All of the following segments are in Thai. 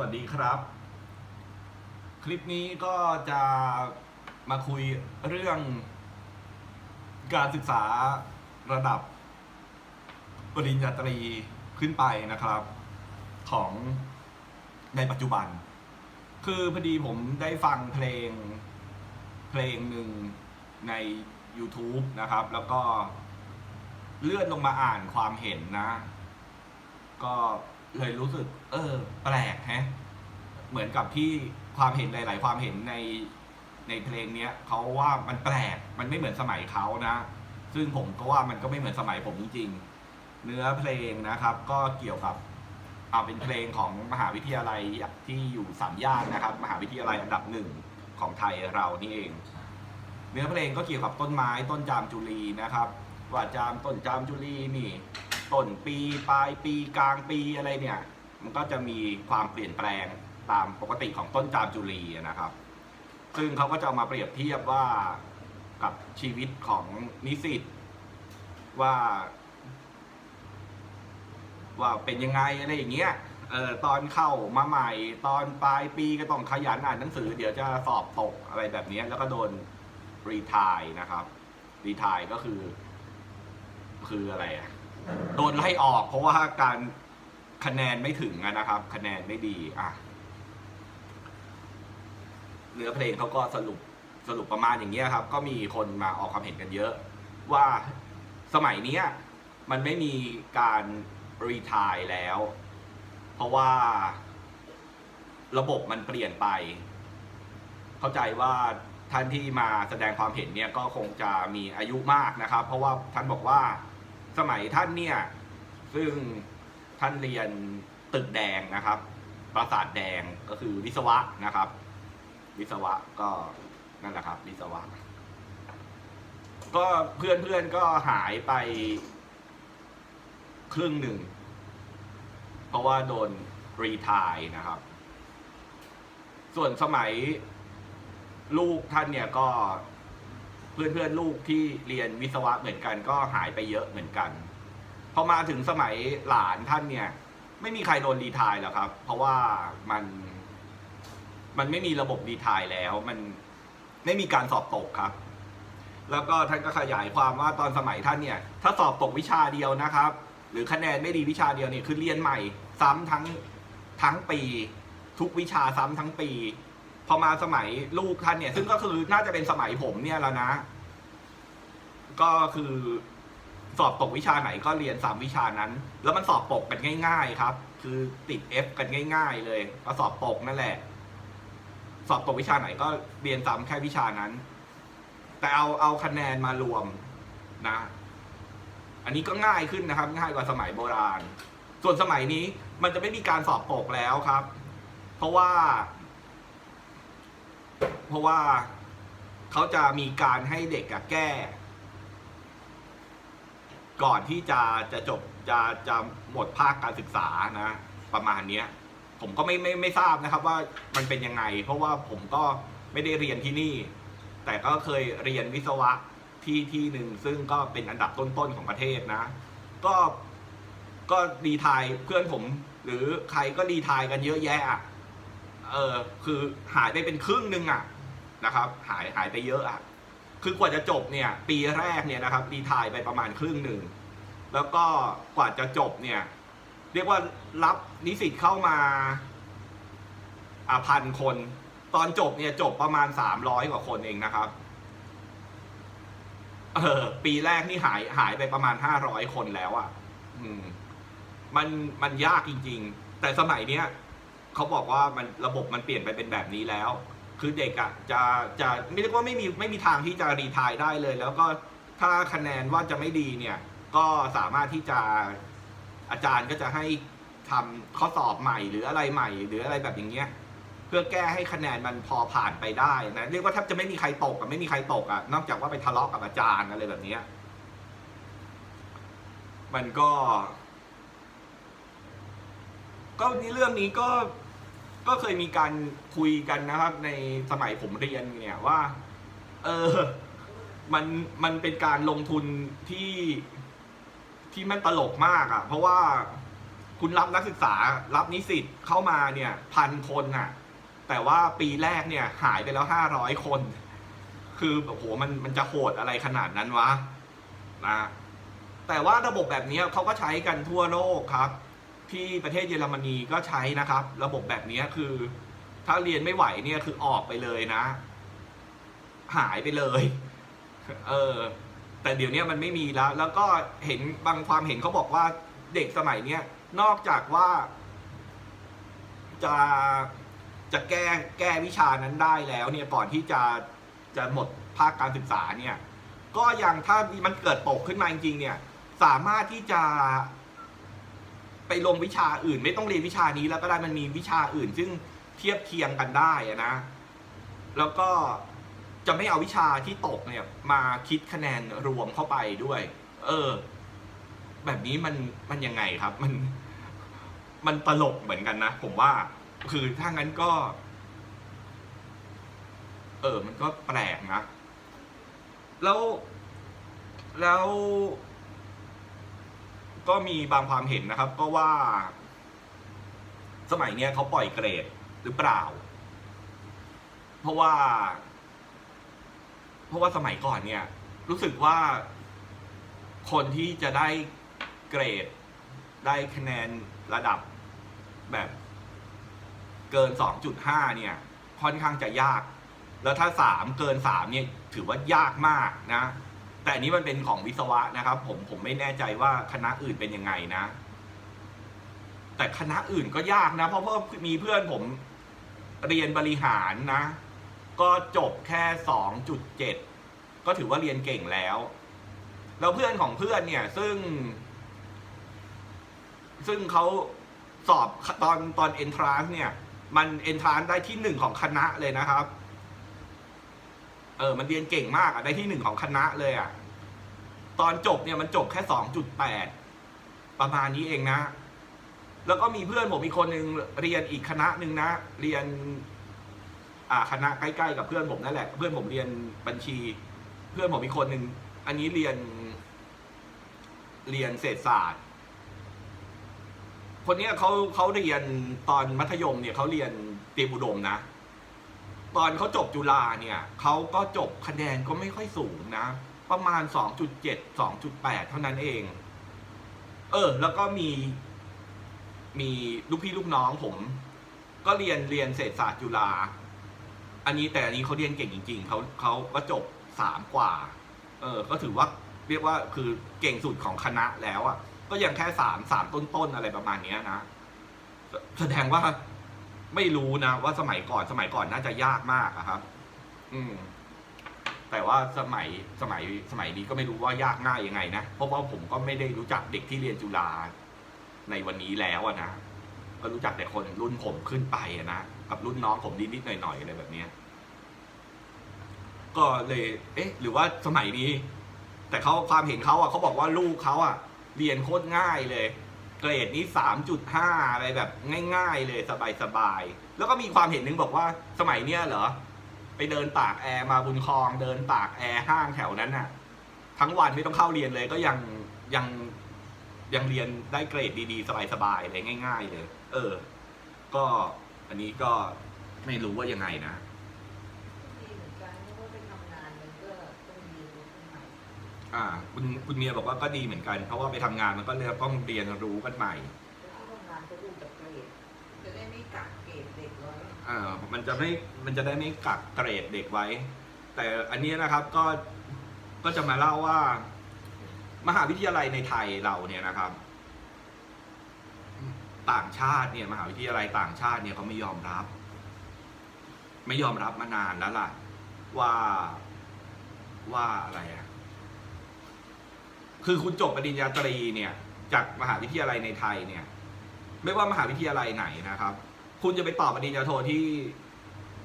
วัสดีครับ คลิปนี้ก็จะมาคุยเรื่องการศึกษาระดับปริญญาตรีขึ้นไปนะครับ ของในปัจจุบัน คือพอดีผมได้ฟังเพลงเพลงหนึ่งใน YouTube นะครับ แล้วก็เลื่อนลงมาอ่านความเห็นนะ ก็ เลยรู้สึก เออ แปลกฮะ เหมือนกับที่ความเห็นหลาย ๆ ความเห็นในในเพลงเนี้ยเขาว่ามันแปลกมันไม่เหมือนสมัยเขานะ ซึ่งผมก็ว่ามันก็ไม่เหมือนสมัยผมจริงๆเนื้อเพลงนะครับ ก็เกี่ยวกับเอาเป็นเพลงของมหาวิทยาลัยที่อยู่สามย่านนะครับ มหาวิทยาลัยอันดับหนึ่งของไทยเรานี่เอง เนื้อเพลงก็เกี่ยวกับต้นไม้ต้นจามจุลีนะครับ ว่าจามต้นจามจุลีนี่ ต้นปีปลายปีกลางปีอะไรเนี่ย มันก็จะมีความเปลี่ยนแปลงตามปกติของต้นจามจุลีนะครับ ซึ่งเขาก็จะเอามาเปรียบเทียบว่ากับชีวิตของนิสิตว่า ว่าเป็นยังไงอะไรอย่างเงี้ยเออตอนเข้ามาใหม่ตอนปลายปีก็ต้องขยันอ่านหนังสือ เดี๋ยวจะสอบตกอะไรแบบนี้แล้วก็โดนรีทายนะครับ รีทายก็คือ คืออะไรอะ โดนไล่ออก เพราะว่าการคะแนนไม่ถึงนะครับ คะแนนไม่ดีอะเนื้อเพลงเขาก็สรุปสรุปประมาณอย่างเงี้ยครับ ก็มีคนมาออกความเห็นกันเยอะ ว่าสมัยเนี้ยมันไม่มีการรีทายแล้ว เพราะว่าระบบมันเปลี่ยนไป เข้าใจว่าท่านที่มาแสดงความเห็นเนี่ยก็คงจะมีอายุมากนะครับ เพราะว่าท่านบอกว่า สมัยท่านเนี่ย ซึ่งท่านเรียนตึกแดงนะครับ ปราสาทแดงก็คือวิศวะนะครับ วิศวะก็นั่นแหละครับ วิศวะ ก็เพื่อนเพื่อนก็หายไปครึ่งหนึ่ง เพราะว่าโดนรีทายนะครับ ส่วนสมัยลูกท่านเนี่ยก็ พื่อนเพื่อนลูกที่เรียนวิศวะเหมือนกันก็หายไปเยอะเหมือนกันพอมาถึงสมัยหลานท่านเนี่ย ไม่มีใครโดนรีทายแล้วครับ เพราะว่ามัน มันไม่มีระบบรีทายแล้ว มันไม่มีการสอบตกครับ แล้วก็ท่านก็ขยายความว่าตอนสมัยท่านเนี่ย ถ้าสอบตกวิชาเดียวนะครับ หรือคะแนนไม่ดีวิชาเดียวเนี่ยคือเรียนใหม่ ซ้ำทั้งทั้งปี ทุกวิชาซ้ำทั้งปี พอมาสมัยลูกท่านเนี่ย ซึ่งก็คือน่าจะเป็นสมัยผมเนี่ยแล้วนะ ก็คือสอบตกวิชาไหนก็เรียนสามวิชานั้น แล้วมันสอบตกกันง่าย ๆ ครับ คือติด F กันง่าย ๆ เลยก็สอบตกนั่นแหละ สอบตกวิชาไหนก็เรียนซ้ำแค่วิชานั้น แต่เอาเอาคะแนนมารวมนะ อันนี้ก็ง่ายขึ้นนะครับ ง่ายกว่าสมัยโบราณ ส่วนสมัยนี้มันจะไม่มีการสอบตกแล้วครับ เพราะว่า เพราะว่าเขาจะมีการให้เด็กอะแก้ ก่อนที่จะจะจบจะจะหมดภาคการศึกษานะ ประมาณเนี้ย ผมก็ไม่ไม่ไม่ทราบนะครับว่ามันเป็นยังไง เพราะว่าผมก็ไม่ได้เรียนที่นี่ แต่ก็เคยเรียนวิศวะที่ที่หนึ่งซึ่งก็เป็นอันดับต้นๆของประเทศนะ ก็ก็รีทายเพื่อนผม หรือใครก็รีทายกันเยอะแยะอะ เออคือหายไปเป็นครึ่งหนึ่งอะนะครับ หายหายไปเยอะอะคือกว่าจะจบเนี่ย ปีแรกเนี่ยนะครับรีไทายไปประมาณครึ่งหนึ่งแล้วก็กว่าจะจบเนี่ย เรียกว่ารับนิสิตเข้ามาอ่าพันคน ตอนจบเนี่ยจบประมาณสามร้อยกว่าคนเองนะครับเออปีแรกนี่หายหายไปประมาณห้าร้อยคนแล้วอะ่ะ อืม มันมันยากจริง ๆ แต่สมัยเนี้ย เขาบอกว่ามันระบบมันเปลี่ยนไปเป็นแบบนี้แล้ว คือเด็กอะ่ะจะจะไม่เรียกว่าไม่มีไม่มีทางที่จะรีทายได้เลย แล้วก็ถ้าคะแนนว่าจะไม่ดีเนี่ย ก็สามารถที่จะอาจารย์ก็จะให้ทำข้อสอบใหม่หรืออะไรใหม่ หรืออะไรแบบอย่างเงี้ยเพื่อแก้ให้คะแนนมันพอผ่านไปได้นะเรียกว่าแทบจะไม่มีใครตกอะไม่มีใครตกอะนอกจากว่าไปทะเลาะกับอาจารย์อะไรแบบเนี้ยมันก็ ก็นี่เรื่องนี้ก็ก็เคยมีการคุยกันนะครับ ในสมัยผมเรียนเนี่ยว่า เออ มันมันเป็นการลงทุนที่ที่มันตลกมากอะ่ะ เพราะว่าคุณรับนักศึกษารับนิสิตเข้ามาเนี่ย พันคนน่ะ แต่ว่าปีแรกเนี่ย หายไปแล้วห้าร้อยคน คือโอ้โหมันมันจะโหดอะไรขนาดนั้นวะนะแต่ว่าระบบแบบนี้เขาก็ใช้กันทั่วโลกครับ ที่ประเทศเยอรมนีก็ใช้นะครับ ระบบแบบนี้คือ ถ้าเรียนไม่ไหวเนี่ยคือออกไปเลยนะ หายไปเลย เออ แต่เดี๋ยวนี้มันไม่มีแล้ว แล้วก็เห็นบางความเห็นเขาบอกว่าเด็กสมัยเนี้ยนอกจากว่า จะจะแก้แก้วิชานั้นได้แล้ว เนี่ยก่อนที่จะจะหมดภาคการศึกษาเนี่ย ก็ยังถ้ามันเกิดตกขึ้นมาจริงๆเนี่ย สามารถที่จะ ไปลงวิชาอื่น ไม่ต้องเรียนวิชานี้แล้วก็ได้มันมีวิชาอื่น ซึ่งเทียบเคียงกันได้นะ แล้วก็จะไม่เอาวิชาที่ตกเนี่ย มาคิดคะแนนรวมเข้าไปด้วย เออ แบบนี้มันมันยังไงครับ มัน มันตลกเหมือนกันนะผมว่า คือถ้างั้นก็ เออ มันก็แปลกนะ แล้วแล้ว ก็มีบางความเห็นนะครับ ก็ว่า สมัยเนี้ยเขาปล่อยเกรดหรือเปล่า เพราะว่า เพราะว่าสมัยก่อนเนี่ย รู้สึกว่าคนที่จะได้เกรด ได้คะแนนระดับแบบเกิน 2.5 เนี่ย ค่อนข้างจะยาก แล้วถ้า 3 เกิน 3 เนี่ย ถือว่ายากมากนะ แต่อันนี้มันเป็นของวิศวะนะครับ ผมผมไม่แน่ใจว่าคณะอื่นเป็นยังไงนะ แต่คณะอื่นก็ยากนะ เพราะว่ามีเพื่อนผมเรียนบริหารนะ ก็จบแค่2.7ก็ถือว่าเรียนเก่งแล้ว แล้วเพื่อนของเพื่อนเนี่ย ซึ่ง ซึ่งเขาสอบตอนตอนเอนทรานเนี่ย มันเอนทรานได้ที่หนึ่งของคณะเลยนะครับ เออ มันเรียนเก่งมากอะได้ที่หนึ่งของคณะเลยอะ ตอนจบเนี่ยมันจบแค่สองจุดแปดประมาณนี้เองนะ แล้วก็มีเพื่อนผมอีกคนหนึ่งเรียนอีกคณะหนึ่งนะ เรียน อ่าคณะใกล้ๆกับเพื่อนผมนั่นแหละ เพื่อนผมเรียนบัญชี เพื่อนผมอีกคนหนึ่งอันนี้เรียน เรียนเศรษฐศาสตร์คนนี้เขาเขาเรียนตอนมัธยมเนี่ยเขาเรียนเตรียมอุดมนะ ตอนเขาจบจุฬาเนี่ยเขาก็จบคะแนนก็ไม่ค่อยสูงนะ ประมาณ 2.7 2.8 เท่านั้นเอง เออ แล้วก็มี มีลูกพี่ลูกน้องผม ก็เรียนเรียนเศรษฐศาสตร์จุฬา อันนี้แต่อันนี้เขาเรียนเก่งจริง ๆ เขาเขาก็จบสามกว่า เออ ก็ถือว่าเรียกว่าคือเก่งสุดของคณะแล้วอะ่ะ ก็ยังแค่สามสามต้นๆอะไรประมาณเนี้ยนะ แสดงว่าไม่รู้นะว่าสมัยก่อนสมัยก่อนน่าจะยากมากอะครับ อืม แต่ว่าสมัยสมัยสมัยนี้ก็ไม่รู้ว่ายากง่ายยังไงนะ เพราะว่าผมก็ไม่ได้รู้จักเด็กที่เรียนจุฬาในวันนี้แล้วนะ ก็รู้จักแต่คนรุ่นผมขึ้นไปนะ กับรุ่นน้องผมนิดๆหน่อยๆอะไรแบบเนี้ยก็เลย เอ๊ะ หรือว่าสมัยนี้ แต่เขาความเห็นเขาอะเขาบอกว่าลูกเขาอะ เรียนโคตรง่ายเลย เกรดนี้สามจุดห้าอะไรแบบง่าย ๆ เลยสบายๆแล้วก็มีความเห็นนึงบอกว่าสมัยเนี้ยเหรอ ไปเดินตากแอร์มาบุญคลองเดินตากแอร์ห้างแถวนั้นน่ะ ทั้งวันไม่ต้องเข้าเรียนเลยก็ยังยังยังเรียนได้เกรดดีๆ สบายๆเลยง่าย ๆ เลย เออ ก็อันนี้ก็ไม่รู้ว่ายังไงนะดีเหมือนกันเพราะว่าไปทำงานมันก็ต้องเรียนรู้กันใหม่อ่า คุณคุณเมียบอกว่าก็ดีเหมือนกัน เพราะว่าไปทำงานมันก็เลยต้องเรียนรู้กันใหม่ ไว้อ่ามันจะไม่มันจะได้ไม่กักเกรดเด็กไว้ แต่อันนี้นะครับก็ก็จะมาเล่าว่า มหาวิทยาลัยในไทยเราเนี่ยนะครับ ต่างชาติเนี่ยมหาวิทยาลัยต่างชาติเนี่ยเขาไม่ยอมรับ ไม่ยอมรับมานานแล้วล่ะ ว่าว่าอะไรอะคือคุณจบปริญญาตรีเนี่ย จากมหาวิทยาลัยในไทยเนี่ย ไม่ว่ามหาวิทยาลัยไหนนะครับ คุณจะไปต่อปริญญาโทที่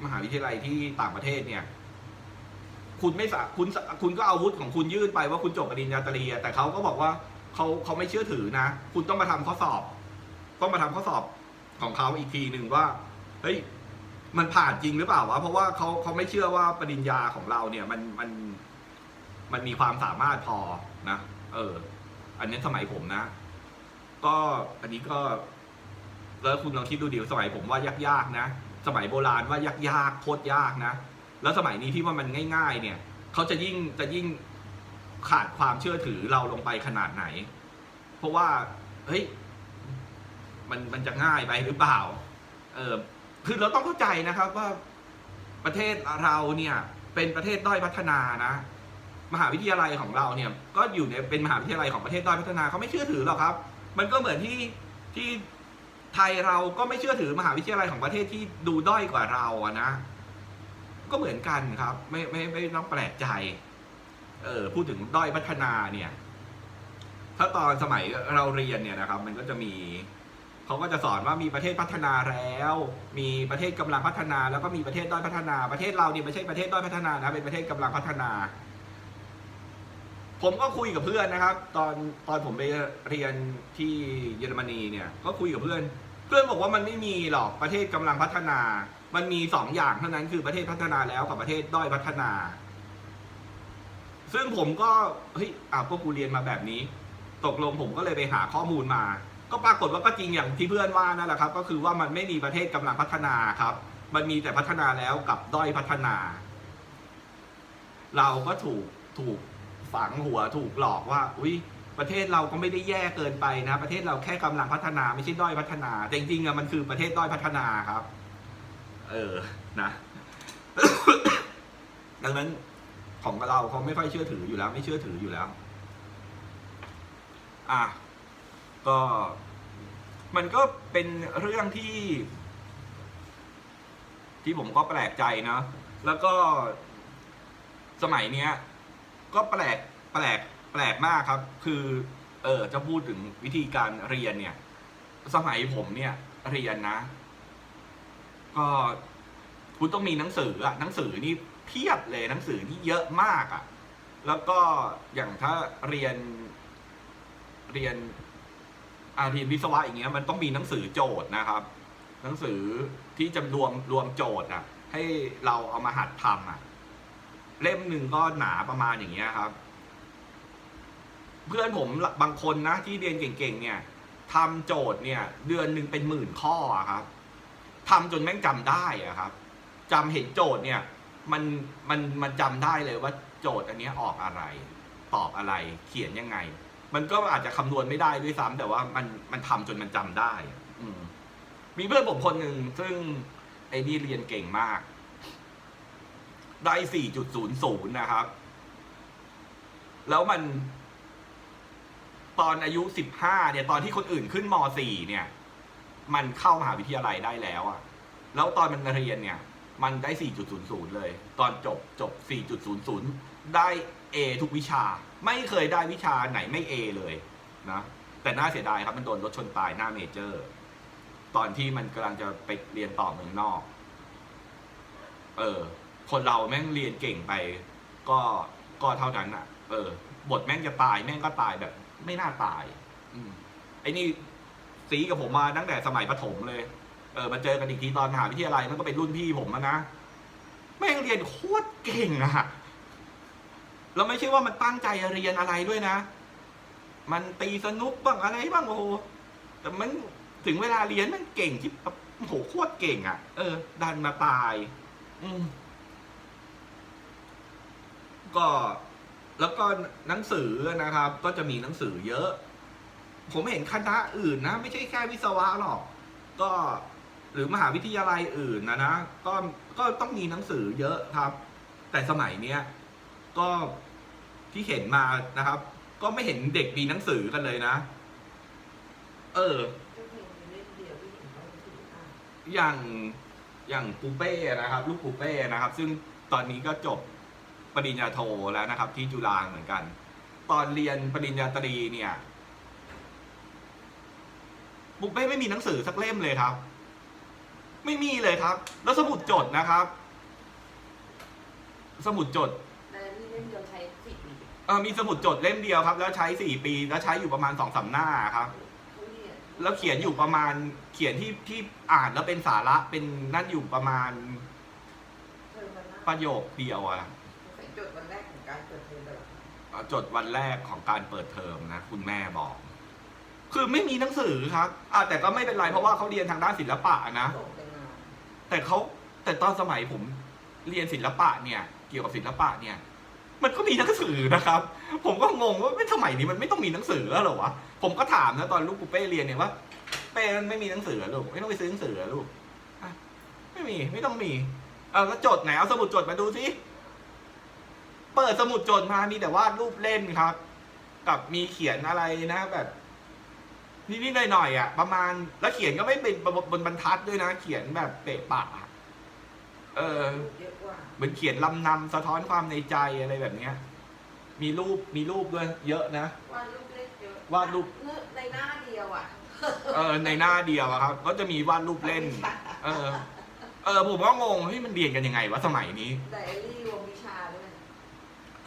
มหาวิทยาลัยที่ต่างประเทศเนี่ย คุณไม่สาคุณสาคุณก็เอาวุฒิของคุณยื่นไปว่าคุณจบปริญญาตรีอะแต่เขาก็บอกว่าเขาเขาไม่เชื่อถือนะ คุณต้องมาทำข้อสอบ ต้องมาทำข้อสอบของเขาอีกทีหนึ่งว่าเฮ้ยมันผ่านจริงหรือเปล่าวะเพราะว่าเขาเขาไม่เชื่อว่าปริญญาของเราเนี่ย มันมันมันมีความสามารถพอนะ เออ อันนี้สมัยผมนะ ก็อันนี้ก็ แล้วคุณลองคิดดูดิสมัยผมว่ายากๆนะ สมัยโบราณว่ายากๆโคตรยากนะ แล้วสมัยนี้ที่ว่ามันง่าย ๆ เนี่ยเขาจะยิ่งจะยิ่งขาดความเชื่อถือเราลงไปขนาดไหน เพราะว่าเฮ้ยมันมันจะง่ายไปหรือเปล่า เออคือเราต้องเข้าใจนะครับว่าประเทศเราเนี่ยเป็นประเทศด้อยพัฒนานะ มหาวิทยาลัยของเราเนี่ย ก็อยู่ในเป็นมหาวิทยาลัยของประเทศด้อยพัฒนาเขาไม่เชื่อถือหรอกครับ มันก็เหมือนที่ที่ ไทยเราก็ไม่เชื่อถือมหาวิทยาลัยของประเทศที่ดูด้อยกว่าเราอะนะ ก็เหมือนกันครับ ไม่ไม่ไม่ต้องแปลกใจ เออพูดถึงด้อยพัฒนาเนี่ย ถ้าตอนสมัยเราเรียนเนี่ยนะครับ มันก็จะมีเขาก็จะสอนว่ามีประเทศพัฒนาแล้ว มีประเทศกำลังพัฒนา แล้วก็มีประเทศด้อยพัฒนา ประเทศเราเนี่ยไม่ใช่ประเทศด้อยพัฒนานะเป็นประเทศกำลังพัฒนา ผมก็คุยกับเพื่อนนะครับ ตอนตอนผมไปเรียนที่เยอรมนีเนี่ยก็คุยกับเพื่อน เพื่อนบอกว่ามันไม่มีหรอกประเทศกำลังพัฒนา มันมีสองอย่างเท่านั้นคือประเทศพัฒนาแล้วกับประเทศด้อยพัฒนา ซึ่งผมก็เฮ้ยอ้าวพวกกูเรียนมาแบบนี้ ตกลงผมก็เลยไปหาข้อมูลมา ก็ปรากฏว่าก็จริงอย่างที่เพื่อนว่านั่นแหละครับ ก็คือว่ามันไม่มีประเทศกำลังพัฒนาครับ มันมีแต่พัฒนาแล้วกับด้อยพัฒนา เราก็ถูกถูก ฝังหัวถูกหลอกว่า อุ้ยประเทศเราก็ไม่ได้แย่เกินไปนะ ประเทศเราแค่กำลังพัฒนาไม่ใช่ด้อยพัฒนาแต่จริงๆอะมันคือประเทศด้อยพัฒนาครับ เออนะ ดังนั้นของเราเขาไม่ค่อยเชื่อถืออยู่แล้ว ไม่เชื่อถืออยู่แล้ว อะก็ มันก็เป็นเรื่องที่ ที่ผมก็แปลกใจนะแล้วก็สมัยเนี้ย ก็แปลกแปลกแปลกมากครับ คือเออจะพูดถึงวิธีการเรียนเนี่ย สมัยผมเนี่ย เรียนนะ ก็คุณต้องมีหนังสืออะหนังสือนี่เพียบเลยหนังสือนี่เยอะมากอะแล้วก็อย่างถ้าเรียน เรียนอาเรียนวิศวะอย่างเงี้ยมันต้องมีหนังสือโจทย์นะครับ หนังสือที่จะรวมรวมโจทย์อะให้เราเอามาหัดทำอะ เล่มหนึ่งก็หนาประมาณอย่างเงี้ยครับ เพื่อนผมบางคนนะที่เรียนเก่งๆเนี่ยทำโจทย์เนี่ย เดือนหนึ่งเป็นหมื่นข้ออะครับทำจนแม่งจำได้อะครับจำเห็นโจทย์เนี่ย มันมันมันจำได้เลยว่าโจทย์อันนี้ออกอะไร ตอบอะไรเขียนยังไง มันก็อาจจะคำนวณไม่ได้ด้วยซ้ำแต่ว่ามันมันทำจนมันจำได้ อืมมีเพื่อนผมคนหนึ่งซึ่งไอ้นี่เรียนเก่งมาก ได้ 4.00 นะครับ แล้วมัน ตอนอายุ 15 เนี่ย ตอนที่คนอื่นขึ้นม .4 เนี่ย มันเข้ามหาวิทยาลัยได้แล้วอะแล้วตอนมันเรียนเนี่ย มันได้ 4.00 เลย ตอนจบจบ 4.00 ได้ A ทุกวิชา ไม่เคยได้วิชาไหนไม่ A เลยนะ แต่น่าเสียดายครับมันโดนรถชนตายหน้าเมเจอร์ ตอนที่มันกำลังจะไปเรียนต่อเมืองนอก เออ คนเราแม่งเรียนเก่งไป ก็ก็เท่านั้นอะ เออ บทแม่งจะตายแม่งก็ตายแบบ ไม่น่าตาย อืมไอ้นี่สีกับผมมาตั้งแต่สมัยประถมเลย เออมาเจอกันอีกทีตอนมหาวิทยาลัยมันก็เป็นรุ่นพี่ผมนะแม่งเรียนโคตรเก่งอะแล้วไม่ใช่ว่ามันตั้งใจเรียนอะไรด้วยนะ มันตีสนุกบ้างอะไรบ้างโอ้โหแต่มันถึงเวลาเรียนมันเก่งที่แบโอ้โหโคตรเก่งอะ่ะเออ ดันมาตาย อืม ก็แล้วก็หนังสือนะครับ ก็จะมีหนังสือเยอะ ผมเห็นคณะอื่นนะ ไม่ใช่แค่วิศวะหรอก ก็หรือมหาวิทยาลัยอื่นนะนะก็ก็ต้องมีหนังสือเยอะครับ แต่สมัยเนี้ยก็ที่เห็นมานะครับ ก็ไม่เห็นเด็กมีหนังสือกันเลยนะ เออ อย่างอย่างปูเป้นะครับ ลูกปูเป้นะครับ ซึ่งตอนนี้ก็จบ ปริญญาโทแล้วนะครับ ที่จุฬาเหมือนกัน ตอนเรียนปริญญาตรีเนี่ยปูเป้ไม่มีหนังสือสักเล่มเลยครับ ไม่มีเลยครับ แล้วสมุดจดนะครับ สมุดจดในนี่เล่มเดียวใช้สิบปีเออมีสมุดจดเล่มเดียวครับ แล้วใช้สี่ปี แล้วใช้อยู่ประมาณสองสามหน้าครับเขาเรียนแล้วเขียนอยู่ประมาณเขียนที่ที่อ่านแล้วเป็นสาระเป็นนั่นอยู่ประมาณเทอมวันละประโยคเดียวอะใส่จดวันแร กของการเปิดเทอมเลยเหรอคะจดวันแรกของการเปิดเทอมนะ คุณแม่บอก คือไม่มีหนังสือครับอ่าแต่ก็ไม่เป็นไรเพราะว่าเขาเรียนทางด้านศิลปะนะ ส่งไปงานแต่เขาแต่ตอนสมัยผมเรียนศิลปะเนี่ย เกี่ยวกับศิลปะเนี่ย มันก็มีหนังสือนะครับ ผมก็งงว่าไม่สมัยนี้มันไม่ต้องมีหนังสือแล้วเหรอวะผมก็ถามนะตอนลูกปูเป้เรียนเนี่ยว่าเป้มันไม่มีหนังสือเหรอลูกไม่ต้องไปซื้อหนังสือเหรอลูกอะไม่มีไม่ต้องมีเอาแล้วจดไหนเอาสมุดจดมาดูสิ เปิดสมุดจดมามีแต่วาดรูปเล่นครับ กับมีเขียนอะไรนะแบบนิดๆหน่อยๆอะ ประมาณแล้วเขียนก็ไม่เป็นบนบรรทัดด้วยนะ เขียนแบบเปะปะอะเออรูปเยอะกว่าเหมือนเขียนลำนำสะท้อนความในใจอะไรแบบเนี้ย มีรูปมีรูปด้วยเยอะนะวาดรูปเล็กเยอะวาดรูปเนื้อในหน้าเดียวอะเออ ในหน้าเดียวอะครับ ก็จะมีวาดรูปเล่น เออ เออผมก็งงเฮ้ยมันเรียนกันยังไงวะสมัยนี้ไดอารี่รวมวิชาด้วย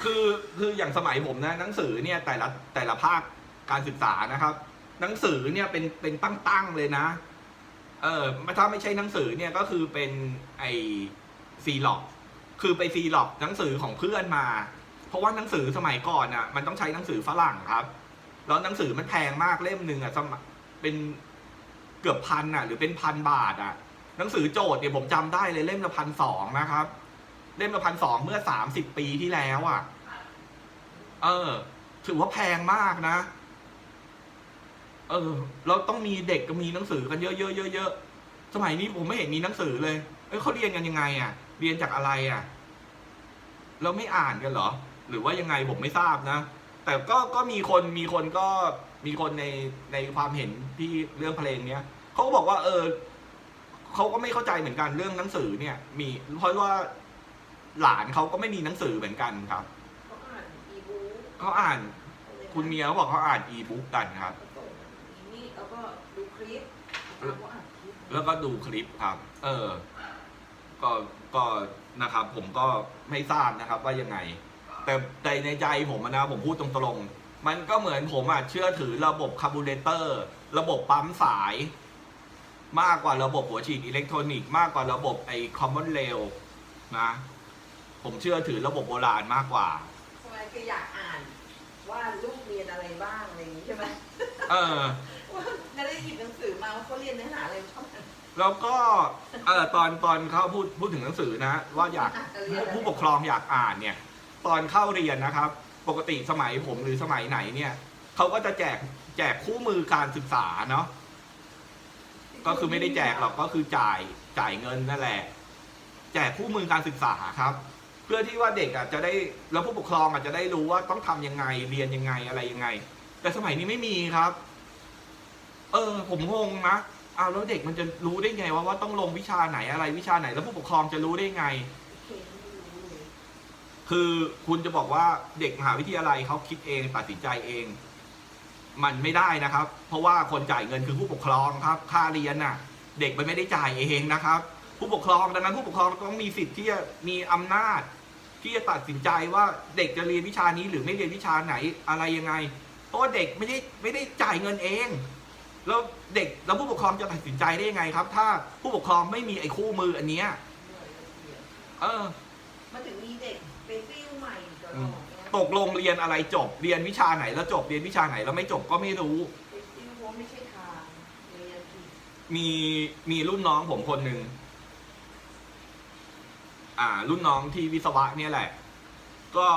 คือคืออย่างสมัยผมนะหนังสือเนี่ยแต่ละแต่ละภาคการศึกษานะครับ หนังสือเนี่ยเป็นเป็นตั้งๆเลยนะ เออถ้าไม่ใช่หนังสือเนี่ยก็คือเป็นไอซีล็อกคือไปซีล็อกหนังสือของเพื่อนมา เพราะว่าหนังสือสมัยก่อนอะมันต้องใช้หนังสือฝรั่งครับ แล้วหนังสือมันแพงมากเล่มหนึ่งอะสมัยเป็นเกือบพันอะ หรือเป็นพันบาทอะ หนังสือโจทย์เนี่ยผมจำได้เลยเล่มละพันสองนะครับ เล่มละพันสองเมื่อสามสิบปีที่แล้วอะ เออ ถือว่าแพงมากนะ เออ เราต้องมีเด็กก็มีหนังสือกันเยอะๆเยอะๆสมัยนี้ผมไม่เห็นมีหนังสือเลย เอ้ยเขาเรียนกันยังไงอะ เรียนจากอะไรอะ เราไม่อ่านกันเหรอ หรือว่ายังไงผมไม่ทราบนะ แต่ก็ก็มีคนมีคนก็มีคนในในความเห็นที่เรื่องเพลงเนี้ยเขาก็บอกว่า เออเขาก็ไม่เข้าใจเหมือนกันเรื่องหนังสือเนี่ย มีเพราะว่าหลานเขาก็ไม่มีหนังสือเหมือนกันครับ เขาอ่านอีบุ๊ก เขาอ่าน คุณเมียเขาบอกเขาอ่านอีบุ๊กกันครับเขาส่งอีนี่แล้วก็ดูคลิปแล้วก็อ่านคลิปแล้วก็ดูคลิปครับ เออ ก็ก็นะครับ ผมก็ไม่ทราบนะครับว่ายังไง แต่ในในใจผมอะนะผมพูดตรงๆ มันก็เหมือนผมอะเชื่อถือระบบคาร์บูเรเตอร์ ระบบปั๊มสาย มากกว่าระบบหัวฉีดอิเล็กทรอนิกส์มากกว่าระบบไอ้คอมมอนเรลนะ ผมเชื่อถือระบบโบราณมากกว่าทำไม คืออยากอ่าน ว่าลูกเรียนอะไรบ้างอะไรอย่างนี้ใช่ไหมเออ ว่าจะได้หยิบหนังสือมาว่าเขาเรียนเนื้อหาอะไรบ้าง แล้วก็เออตอนตอนเขาพูดพูดถึงหนังสือนะ ว่าอยากผู้ผู้ปกครองอยากอ่านเนี่ย ตอนเข้าเรียนนะครับ ปกติสมัยผมหรือสมัยไหนเนี่ยเขาก็จะแจกแจกคู่มือการศึกษาเนาะก็คือไม่ได้แจกหรอกก็คือจ่ายจ่ายเงินนั่นแหละ แจกคู่มือการศึกษาครับ เพื่อที่ว่าเด็กอะจะได้แล้วผู้ปกครองอาจจะได้รู้ว่าต้องทำยังไงเรียนยังไงอะไรยังไง แต่สมัยนี้ไม่มีครับ เออ ผมงงนะอ้าวแล้วเด็กมันจะรู้ได้ไงว่าว่าต้องลงวิชาไหนอะไรวิชาไหน แล้วผู้ปกครองจะรู้ได้ไง คือคุณจะบอกว่าเด็กมหาวิทยาลัยเขาคิดเองตัดสินใจเอง มันไม่ได้นะครับ เพราะว่าคนจ่ายเงินคือผู้ปกครองครับ ค่าเรียนน่ะ เด็กมันไม่ได้จ่ายเองนะครับ ผู้ปกครองดังนั้นผู้ปกครองต้องมีสิทธิ์ที่จะมีอำนาจ ที่จะตัดสินใจว่าเด็กจะเรียนวิชานี้หรือไม่เรียนวิชาไหนอะไรยังไง เพราะว่าเด็กไม่ได้ไม่ได้จ่ายเงินเอง แล้วเด็กแล้วผู้ปกครองจะตัดสินใจได้ยังไงครับ ถ้าผู้ปกครองไม่มีไอ้คู่มืออันเนี้ยเหนื่อยเลยทีเดียวเออมันถึงมีเด็กไปซิ่วใหม่ตลอดเนี่ยตกลงเรียนอะไรจบ เรียนวิชาไหนแล้วจบเรียนวิชาไหนแล้วไม่จบก็ไม่รู้ ไปซิ่วเพราะไม่ใช่ทางเรียนผิด มีมีรุ่นน้องผมคนหนึ่ง อ่า รุ่นน้องที่วิศวะเนี่ยแหละ ก็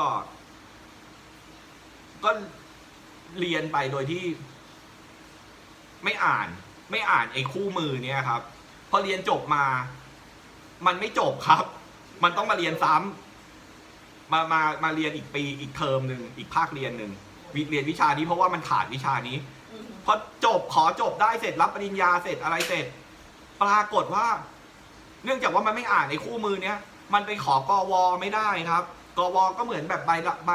ก็เรียนไปโดยที่ ไม่อ่าน ไม่อ่านไอ้คู่มือเนี่ยครับ พอเรียนจบมา มันไม่จบครับ มันต้องมาเรียนซ้ำมามามาเรียนอีกปีอีกเทอมหนึ่งอีกภาคเรียนหนึ่งวิเรียนวิชานี้เพราะว่ามันขาดวิชานี้อืมพอจบขอจบได้เสร็จรับปริญญาเสร็จอะไรเสร็จ ปรากฏว่า เนื่องจากว่ามันไม่อ่านในคู่มือเนี้ย มันไปขอกวไม่ได้ครับ กวก็เหมือนแบบใบละใบ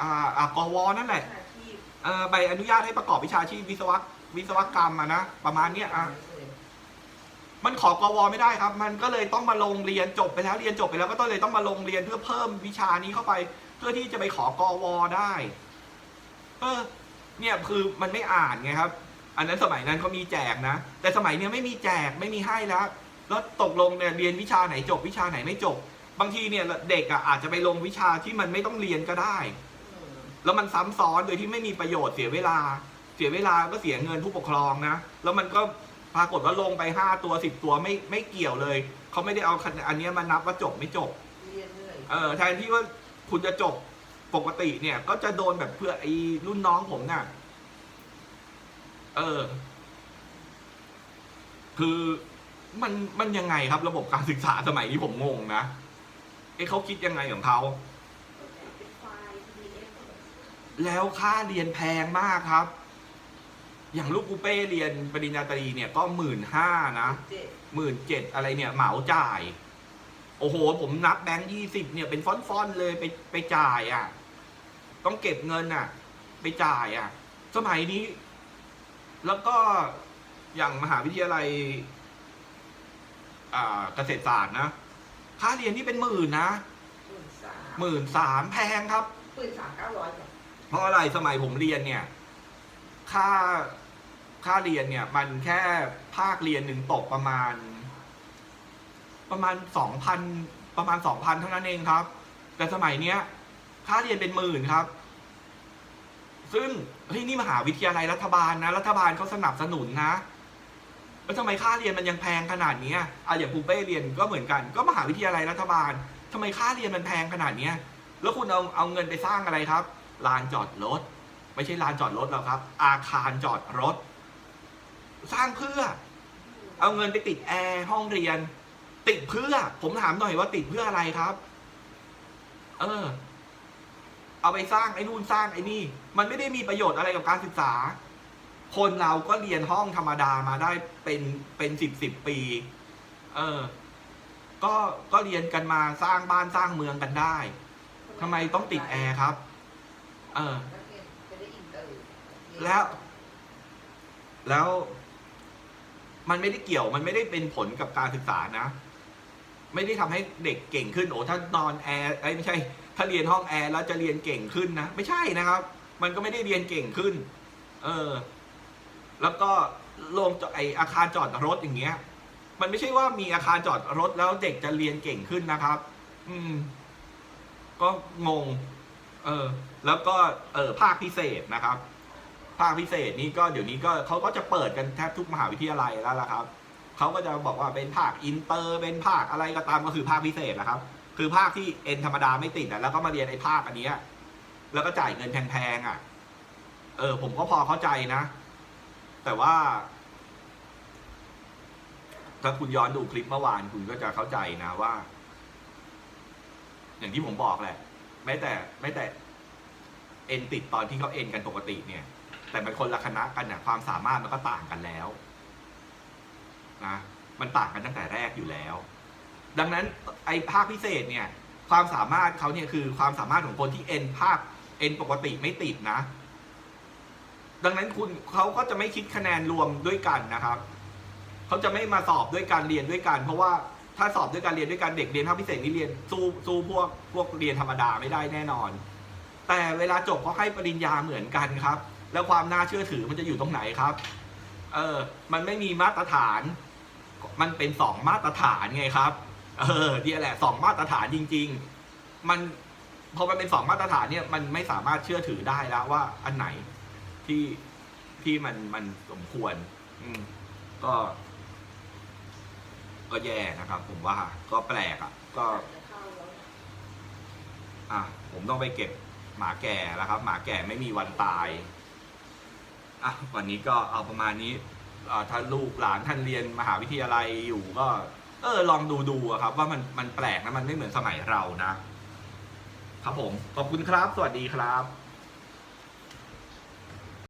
อ่าอ่ากวนั่นแหละอาชีพเอ่อใบอนุญาตให้ประกอบวิชาชีพวิศวะวิศวกรรมอะนะประมาณเนี้ยอะมันขอกวไม่ได้ครับ มันก็เลยต้องมาลงเรียนจบไปแล้วเรียนจบไปแล้วก็ต้องเลยต้องมาลงเรียนเพื่อเพิ่มวิชานี้เข้าไป เพื่อที่จะไปขอกวได้ เออ เนี่ยคือมันไม่อ่านไงครับ อันนั้นสมัยนั้นเขามีแจกนะแต่สมัยเนี้ยไม่มีแจกไม่มีให้แล้ว แล้วตกลงเนี่ยเรียนวิชาไหนจบวิชาไหนไม่จบ บางทีเนี่ยเด็กอะอาจจะไปลงวิชาที่มันไม่ต้องเรียนก็ได้อืมแล้วมันซ้ำซ้อนโดยที่ไม่มีประโยชน์เสียเวลา เสียเวลาก็เสียเงินผู้ปกครองนะ แล้วมันก็ปรากฏว่าลงไปห้าตัวสิบตัวไม่ไม่เกี่ยวเลยเขาไม่ได้เอาคะแนนอันเนี้ยมานับว่าจบไม่จบเรียนเหนื่อยเออแทนที่ว่าคุณจะจบปกติเนี่ย ก็จะโดนแบบเพื่อไอ้รุ่นน้องผมน่ะ เออ คือ มันมันยังไงครับระบบการศึกษาสมัยนี้ผมงงนะเอ้เขาคิดยังไงของเขาเป็นไฟล์ PDF แล้วค่าเรียนแพงมากครับ อย่างลูกกูเป้เรียนปริญญาตรีเนี่ยก็หมื่นห้านะเจ็ดหมื่นเจ็ดอะไรเนี่ยเหมาจ่าย โอ้โห ผมนับแบงค์ยี่สิบเนี่ยเป็นฟอนต์ๆเลยไปไปจ่ายอะ่ะ ต้องเก็บเงินอะ ไปจ่ายอะ สมัยนี้ แล้วก็อย่างมหาวิทยาลัย อ่าเกษตรศาสตร์นะ ค่าเรียนนี่เป็นหมื่นนะหมื่นสามหมื่นสามแพงครับ หมื่นสามเก้าร้อยจ้ะเพราะอะไรสมัยผมเรียนเนี่ย ค่าค่าเรียนเนี่ย มันแค่ภาคเรียนหนึ่งตกประมาณ ประมาณสองพันประมาณสองพันเท่านั้นเองครับ แต่สมัยเนี้ย ค่าเรียนเป็นหมื่นครับ ซึ่งเฮ้ยนี่มหาวิทยาลัยรัฐบาลนะ รัฐบาลเขาสนับสนุนนะ แล้วทำไมค่าเรียนมันยังแพงขนาดนี้อะอย่างปูเป้เรียนก็เหมือนกัน ก็มหาวิทยาลัยรัฐบาลทำไมค่าเรียนมันแพงขนาดนี้แล้วคุณเอาเอาเงินไปสร้างอะไรครับลานจอดรถ ไม่ใช่ลานจอดรถหรอกครับ อาคารจอดรถ สร้างเพื่อ เอาเงินไปติดแอร์ห้องเรียน ติดเพื่อ ผมถามหน่อยว่าติดเพื่ออะไรครับ เออ เอาไปสร้างไอ้นู่นสร้างไอ้นี่ มันไม่ได้มีประโยชน์อะไรกับการศึกษา คนเราก็เรียนห้องธรรมดามาได้เป็นเป็นสิบสิบปี เออ ก็ก็เรียนกันมาสร้างบ้านสร้างเมืองกันได้ทำไมต้องติดแอร์ครับ เออ แล้ว แล้ว มันไม่ได้เกี่ยว มันไม่ได้เป็นผลกับการศึกษานะ ไม่ได้ทำให้เด็กเก่งขึ้น โอ้ ถ้านอนแอร์ไอ้ไม่ใช่ ถ้าเรียนห้องแอร์แล้วจะเรียนเก่งขึ้นนะ ไม่ใช่นะครับ มันก็ไม่ได้เรียนเก่งขึ้น เออ แล้วก็โรงจอดไออาคารจอดรถอย่างเงี้ย มันไม่ใช่ว่ามีอาคารจอดรถแล้วเด็กจะเรียนเก่งขึ้นนะครับ อืม ก็งง เออ แล้วก็เออภาคพิเศษนะครับ ภาคพิเศษนี่ก็เดี๋ยวนี้ก็เขาก็จะเปิดกันแทบทุกมหาวิทยาลัยแล้วล่ะครับเขาก็จะบอกว่าเป็นภาคอินเตอร์เป็นภาคอะไรก็ตามก็คือภาคพิเศษนะครับ คือภาคที่เอ็นธรรมดาไม่ติดอะแล้วก็มาเรียนไอ้ภาคอันเนี้ยแล้วก็จ่ายเงินแพงๆอะ เออ ผมก็พอเข้าใจนะ แต่ว่า ถ้าคุณย้อนดูคลิปเมื่อวานคุณก็จะเข้าใจนะว่า อย่างที่ผมบอกแหละแม้แต่แม้แต่ เอ็นติดตอนที่เขาเอ็นกันปกติเนี่ย แต่มันคนละคณะกันเนี่ยความสามารถมันก็ต่างกันแล้วนะมันต่างกันตั้งแต่แรกอยู่แล้ว ดังนั้นไอ้ภาคพิเศษเนี่ย ความสามารถเขาเนี่ยคือความสามารถของคนที่เอ็นภาคเอ็นปกติไม่ติดนะ ดังนั้นคุณเขาก็จะไม่คิดคะแนนรวมด้วยกันนะครับเขาจะไม่มาสอบด้วยการเรียนด้วยกัน เพราะว่าถ้าสอบด้วยการเรียนด้วยกันเด็กเรียนภาคพิเศษนี่เรียนสู้สู้พวกพวกเรียนธรรมดาไม่ได้แน่นอน แต่เวลาจบเขาให้ปริญญาเหมือนกันครับ แล้วความน่าเชื่อถือมันจะอยู่ตรงไหนครับ เออ มันไม่มีมาตรฐาน มันเป็นสองมาตรฐานไงครับ เออนี่แหละสองมาตรฐานจริง ๆ มันพอมันเป็นสองมาตรฐานเนี่ยมันไม่สามารถเชื่อถือได้แล้วว่าอันไหน ที่ที่มันมันสมควร อืมก็ ก็แย่นะครับ ผมว่าก็แปลกอะ ก็จะเข้าแล้วเนี่ยอะผมต้องไปเก็บหมาแก่แล้วครับ หมาแก่ไม่มีวันตาย อะวันนี้ก็เอาประมาณนี้อ่าถ้าลูกหลานท่านเรียนมหาวิทยาลัยอยู่ก็ เออ ลองดูดูอะครับ ว่ามันมันแปลกนะมันไม่เหมือนสมัยเรานะครับผมขอบคุณครับ สวัสดีครับ